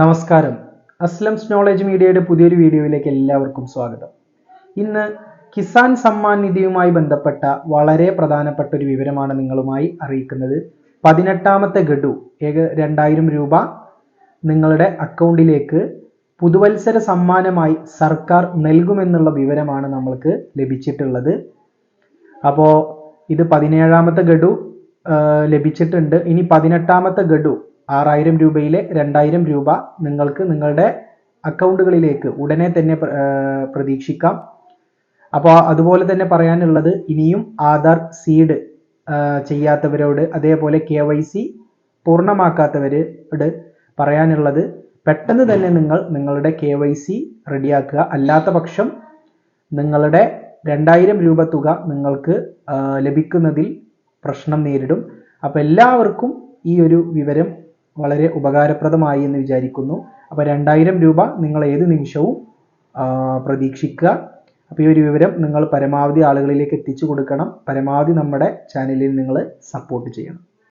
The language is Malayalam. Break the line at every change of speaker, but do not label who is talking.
നമസ്കാരം അസ്ലംസ് നോളജ് മീഡിയയുടെ പുതിയൊരു വീഡിയോയിലേക്ക് എല്ലാവർക്കും സ്വാഗതം ഇന്ന് കിസാൻ സമ്മാൻ നിധിയുമായി ബന്ധപ്പെട്ട വളരെ പ്രധാനപ്പെട്ട ഒരു വിവരമാണ് നിങ്ങളുമായി അറിയിക്കുന്നത് പതിനെട്ടാമത്തെ ഗഡു ഏക രണ്ടായിരം രൂപ നിങ്ങളുടെ അക്കൗണ്ടിലേക്ക് പുതുവത്സര സമ്മാനമായി സർക്കാർ നൽകുമെന്നുള്ള വിവരമാണ് നമ്മൾക്ക് ലഭിച്ചിട്ടുള്ളത് അപ്പോൾ ഇത് പതിനേഴാമത്തെ ഗഡു ലഭിച്ചിട്ടുണ്ട് ഇനി പതിനെട്ടാമത്തെ ഗഡു ആറായിരം രൂപയിലെ രണ്ടായിരം രൂപ നിങ്ങൾക്ക് നിങ്ങളുടെ അക്കൗണ്ടുകളിലേക്ക് ഉടനെ തന്നെ പ്രതീക്ഷിക്കാം അപ്പോൾ അതുപോലെ തന്നെ പറയാനുള്ളത് ഇനിയും ആധാർ സീഡ് ചെയ്യാത്തവരോട് അതേപോലെ കെ വൈ സി പൂർണ്ണമാക്കാത്തവരോട് പറയാനുള്ളത് പെട്ടെന്ന് തന്നെ നിങ്ങൾ നിങ്ങളുടെ കെ വൈ സി റെഡിയാക്കുക അല്ലാത്ത പക്ഷം നിങ്ങളുടെ രണ്ടായിരം രൂപ തുക നിങ്ങൾക്ക് ലഭിക്കുന്നതിൽ പ്രശ്നം നേരിടും അപ്പോൾ എല്ലാവർക്കും ഈ ഒരു വിവരം വളരെ ഉപകാരപ്രദമായി എന്ന് വിചാരിക്കുന്നു അപ്പോൾ രണ്ടായിരം രൂപ നിങ്ങൾ ഏത് നിമിഷവും പ്രതീക്ഷിക്കുക അപ്പോൾ ഈ ഒരു വിവരം നിങ്ങൾ പരമാവധി ആളുകളിലേക്ക് എത്തിച്ചു കൊടുക്കണം പരമാവധി നമ്മുടെ ചാനലിൽ നിങ്ങൾ സപ്പോർട്ട് ചെയ്യണം